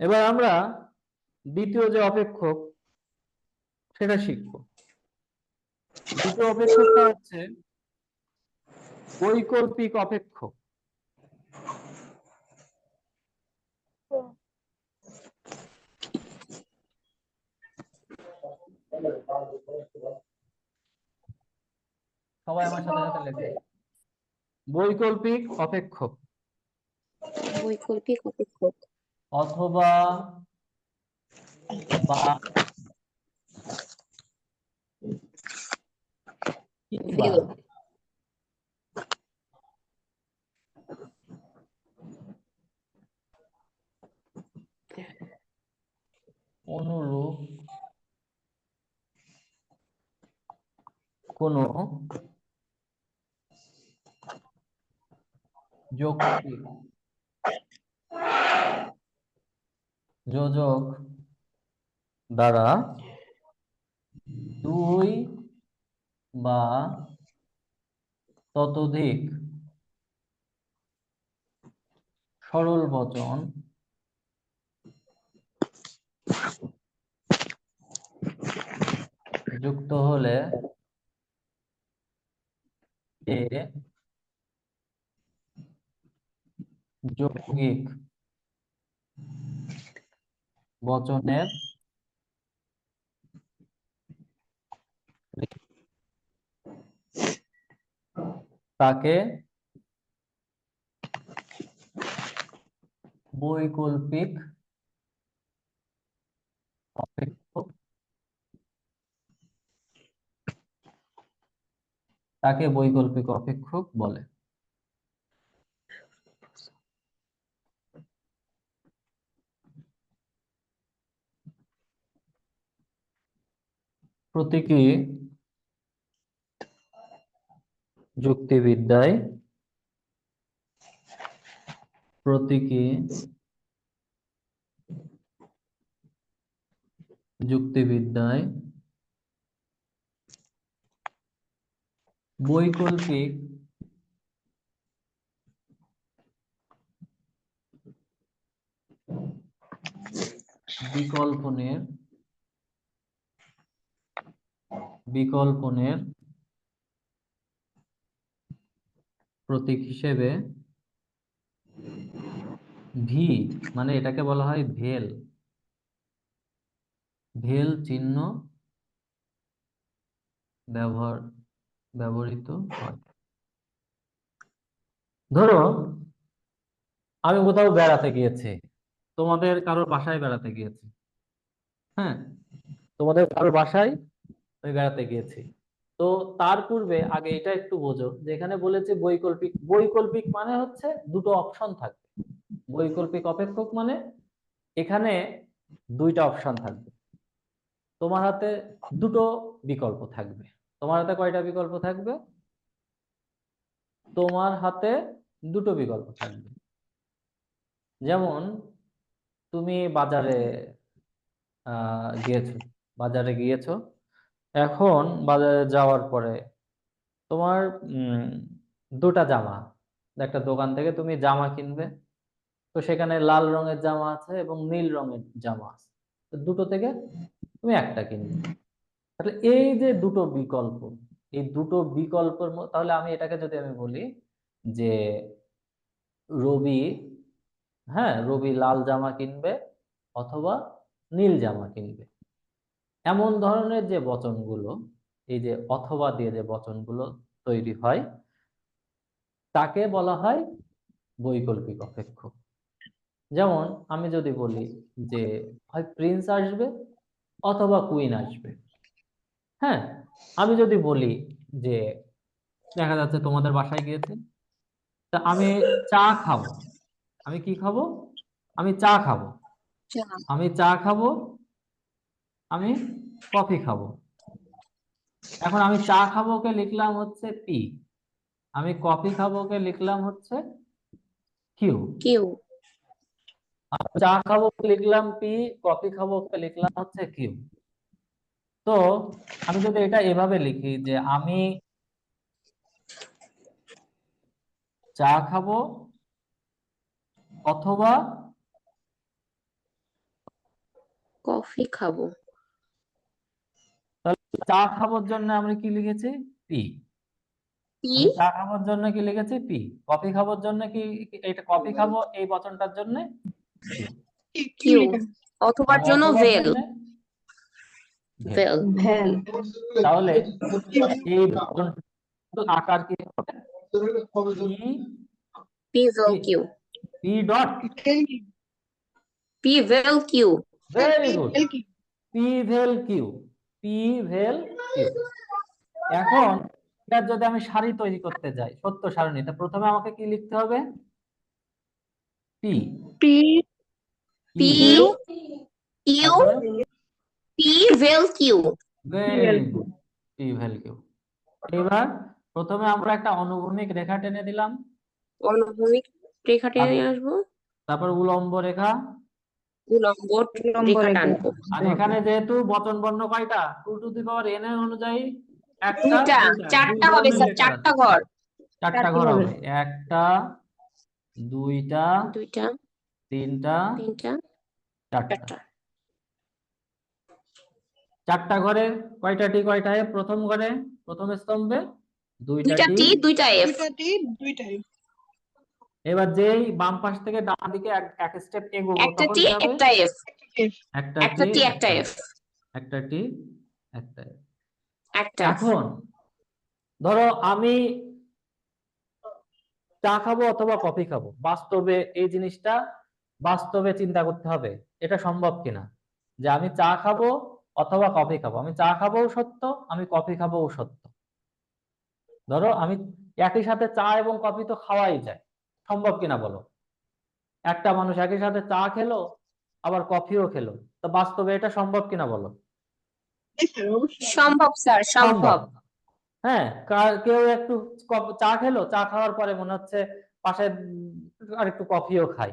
এবার আমরা দ্বিতীয় যে অপেক্ষক, সেটা শিখব। দ্বিতীয় অপেক্ষকটা হচ্ছে বৈকল্পিক অপেক্ষক। সবাই আমার সাথে সাথে লেখে। বৈকল্পিক অপেক্ষক। বৈকল্পিক অপেক্ষক। অথবা। অনুরূপ কোনো যৌক্তিক যোজক দ্বারা দুই বা ততোধিক সরল বচন যুক্ত হলে এ যৌগিক বচনের তাকে বৈকল্পিক তাকে বৈকল্পিক অপেক্ষক বলে। প্রতীকী যুক্তিবিদ্যায় প্রতীকী যুক্তিবিদ্যায় বৈকল্পিক বিকল্পনের বিকল্পনের প্রতীক হিসেবে ভি মানে এটাকে বলা হয় ভেল। ভেল চিহ্ন ব্যবহার, ব্যবহৃত হয়। ধরো, আমি কোথাও বেড়াতে গিয়েছি। তোমাদের কারোর বাসায় বেড়াতে গিয়েছি। হ্যাঁ তোমাদের কারোর বাসায় আমি বেড়াতে গিয়েছি। তো তার পূর্বে, আগে এটা একটু বোঝো যে এখানে বলেছে বৈকল্পিক বৈকল্পিক মানে হচ্ছে দুটো অপশন থাকবে। বৈকল্পিক অপেক্ষক মানে এখানে দুইটা অপশন থাকবে। তোমার হাতে দুটো বিকল্প থাকবে। তোমার হাতে কয়টা বিকল্প থাকবে? তোমার হাতে দুটো বিকল্প থাকবে। যেমন, তুমি বাজারে গিয়েছো বাজারে গিয়েছো এখন বাজারে যাওয়ার পরে তোমার দুটা জামা। একটা দোকান থেকে তুমি জামা কিনবে, তো সেখানে লাল রঙের জামা আছে এবং নীল রঙের জামা আছে। তো দুটো থেকে তুমি একটা কিনবে। তাহলে এই যে দুটো বিকল্প, এই দুটো বিকল্পের তাহলে আমি এটাকে যদি আমি বলি যে রবি হ্যাঁ রবি লাল জামা কিনবে অথবা নীল জামা কিনবে। এমন ধরনের যে বচনগুলো এই যে অথবা দিয়ে যে বচনগুলো তৈরি হয় তাকে বলা হয় বৈকল্পিক অপেক্ষ। যেমন আমি যদি বলি যে হয় প্রিন্স আসবে অথবা কুইন আসবে। হ্যাঁ আমি যদি বলি যে দেখা যাচ্ছে তোমাদের বাসায় গিয়েছে তা আমি চা খাব। আমি কি খাব? আমি চা খাব। আমি চা খাব আমি কফি খাব। এখন আমি চা খাবোকে লিখলাম হচ্ছে পি আমি কফি খাবোকে লিখলাম হচ্ছে কিউ কিউ চা খাবোকে লিখলাম পি কফি খাবোকে লিখলাম হচ্ছে কিউ তো আমি যদি এটা এভাবে লিখি যে আমি চা খাব অথবা কফি খাব। চা খাবার জন্য আমরা কি লিখেছি? পি। পি? চা খাবার জন্য কি লিখেছি? পি। কফি খাবার জন্য কি এটা কফি খাব এই বচনটার জন্য? কিউ অথবার জন্য ভেল। ভেল। ভেল। তাহলে এই বচনটার আকার কি? হবে পি ভেল কিউ। P dot. পি ভেল কিউ। Very good. পি ভেল কিউ। পি ভেল কিউ এখন এটা যদি আমি সারি তৈরি করতে যাই সত্য সারণী তা প্রথমে আমাকে কি লিখতে হবে? P P P Q P ভেল কিউ পি ভেল কিউ এবার প্রথমে আমরা একটা অনুভূমিক রেখা টেনে দিলাম। অনুভূমিক রেখা টেনে আসব। তারপর উলম্ব রেখা। উলম্ব উলম্ব রেখা রেখা। টানবো। আর এখানে যেহেতু বচন বর্ণ কয়টা? Two to the power N এর অনুযায়ী একটা চারটা হবে স্যার চারটা ঘর। চারটা ঘর হবে। একটা দুইটা দুইটা তিনটা তিনটা চারটা। চারটা। চারটা ঘরে কয়টা টি কয়টা এফ প্রথম ঘরে প্রথম স্তম্ভে দুইটা দুইটা টি দুইটা এফ। দুইটা টি দুইটাই এবার যেই বাম পাশ থেকে ডান দিকে এক- স্টেপ এগোবো একটা টি একটা এফ একটা টি একটা এফ একটা টি একটা। একটা এখন ধরো আমি চা খাব অথবা কফি খাব বাস্তবে এই জিনিসটা বাস্তবে চিন্তা করতে হবে এটা সম্ভব কিনা? যে আমি চা খাব অথবা কফি খাব আমি চা খাব সত্য আমি কফি খাবোও সত্য। ধরো আমি একই সাথে চা এবং কফি তো খাওয়াই যায়। সম্ভব কিনা বলো? একটা মানুষ একই সাথে চা খেলো আবার কফিও খেলো। তো বাস্তবে এটা সম্ভব কিনা বলো? সম্ভব স্যার সম্ভব। হ্যাঁ কেউ একটু চা খেলো চা খাওয়ার পরে মনে হচ্ছে পাশে আর একটু কফিও খাই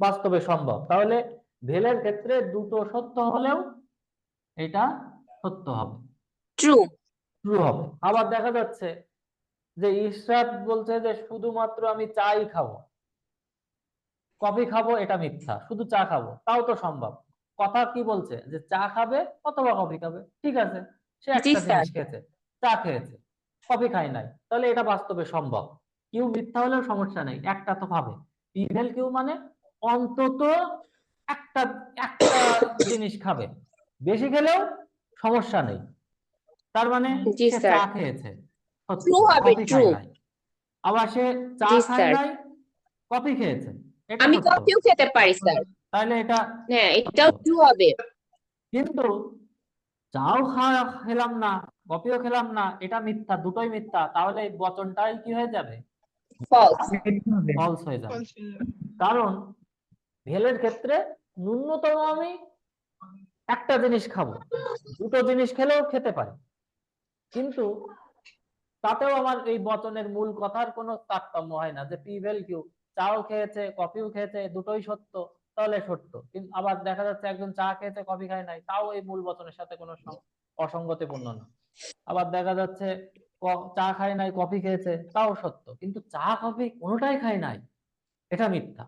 বাস্তবে সম্ভব। তাহলে ভেলের ক্ষেত্রে দুটো সত্য হলেও এটা সত্য হবে। ট্রু ট্রু হবে। আবার দেখা যাচ্ছে যে ইশরাত বলছে যে শুধুমাত্র আমি চাই খাব। কফি খাব এটা মিথ্যা শুধু চা খাব তাও তো সম্ভব। কথা কি বলছে? যে চা খাবে অথবা কফি খাবে ঠিক আছে? সে একটা জিনিস খেয়েছে চা খেয়েছে কফি খাই নাই তাহলে এটা বাস্তবে সম্ভব। কেউ মিথ্যা হলেও সমস্যা নেই একটা তো খাবে ইভেল কেউ মানে অন্তত একটা একটা জিনিস খাবে। বেশি খেলেও সমস্যা নেই। তার মানে। চা খেয়েছে। হবে, আবার সে চা খায় নাই কফি খেয়েছে। আমি কফিও খেতে পারি স্যার। তাহলে এটা হ্যাঁ এটাও ট্রু হবে। কিন্তু চাও খাওয়া খেলাম না কফিও খেলাম না এটা মিথ্যা দুটোই মিথ্যা তাহলে এই বচনটাই কি হয়ে যাবে? ফলস হয়ে যাবে। কারণ ভেলের ক্ষেত্রে ন্যূনতম আমি একটা জিনিস খাব। দুটো জিনিস খেলেও খেতে পারি। কিন্তু তাতেও আমার এই বচনের মূল কথার কোনো তারতম্য হয় না যে পি ভেল কিউ চাও খেয়েছে কফিও খেয়েছে দুটোই সত্য তাহলে সত্য। কিন্তু আবার দেখা যাচ্ছে একজন চা খেয়েছে কফি খায় নাই তাও এই মূল বচনের সাথে কোনো অসঙ্গতিপূর্ণ না। আবার দেখা যাচ্ছে চা খায় নাই কফি খেয়েছে তাও সত্য কিন্তু চা কফি কোনোটাই খায় নাই এটা মিথ্যা।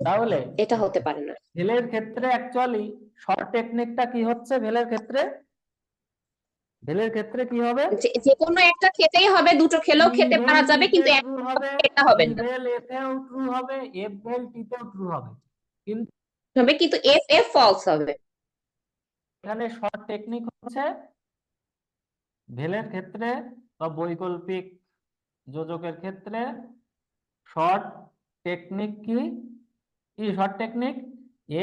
তাহলে এটা হতে পারে না। ভেলের ক্ষেত্রে অ্যাকচুয়ালি শর্ট টেকনিকটা কি হচ্ছে? ভেলের ক্ষেত্রে ভেলের ক্ষেত্রে কি হবে? যে কোনো একটা খেতেই হবে দুটো খেলেও খেতে পারা যাবে কিন্তু এক ট্রু হবে এটা হবে না। ভেল এফেও ট্রু হবে এফ ভেল টিতেও ট্রু হবে। কিন্তু হবে কিন্তু এফ এফ ফলস হবে। এখানে শর্ট টেকনিক হচ্ছে ভেলের ক্ষেত্রে বা বৈকল্পিক যোজকের ক্ষেত্রে শর্ট টেকনিক কি? কি শর্ট টেকনিক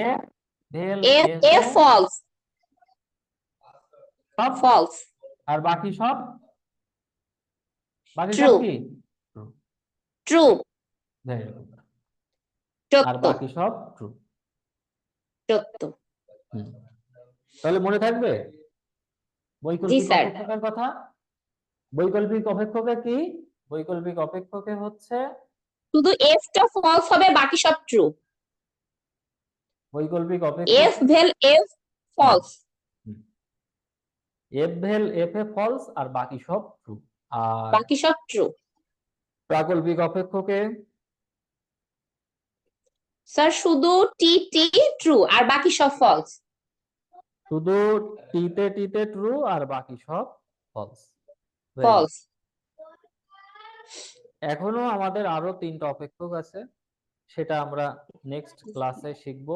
এ ভেল এফ ফলস ফলস আর বাকি সব? বাকি সব কি? ট্রু আর বাকি সব? ট্রু তাহলে মনে থাকবে? বৈকল্পিক অপেক্ষকের কথা? বৈকল্পিক অপেক্ষকে কি? বৈকল্পিক অপেক্ষকে হচ্ছে? শুধু এফটা ফলস হবে বাকি সব ট্রু বৈকল্পিক এফ অপেক্ষক ভেল এফ ফলস এফ ভেল এফ এ ফলস আর বাকি সব ট্রু আর বাকি সব ট্রু প্রাকল্পিক অপেক্ষকে স্যার শুধু টি টি ট্রু আর বাকি সব ফলস শুধু টিতে টিতে ট্রু আর বাকি সব ফলস ফলস এখনও আমাদের আরও তিনটা অপেক্ষক আছে সেটা আমরা নেক্সট ক্লাসে শিখব।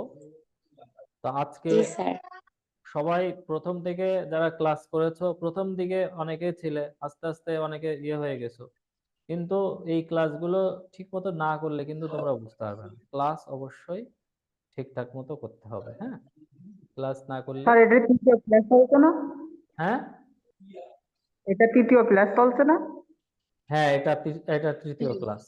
তো আজকে স্যার সবাই প্রথম থেকে যারা ক্লাস করেছ প্রথম দিকে অনেকে ছিলে আস্তে আস্তে অনেকে ইয়ে হয়ে গেছো। কিন্তু এই ক্লাসগুলো ঠিক মতো না করলে কিন্তু তোমরা বুঝতে পারবে না। ক্লাস অবশ্যই ঠিকঠাক মতো করতে হবে হ্যাঁ? ক্লাস না করলে স্যার এটা তৃতীয় ক্লাস চলছে না? হ্যাঁ? এটা তৃতীয় ক্লাস চলছে না? হ্যাঁ এটা এটা তৃতীয় ক্লাস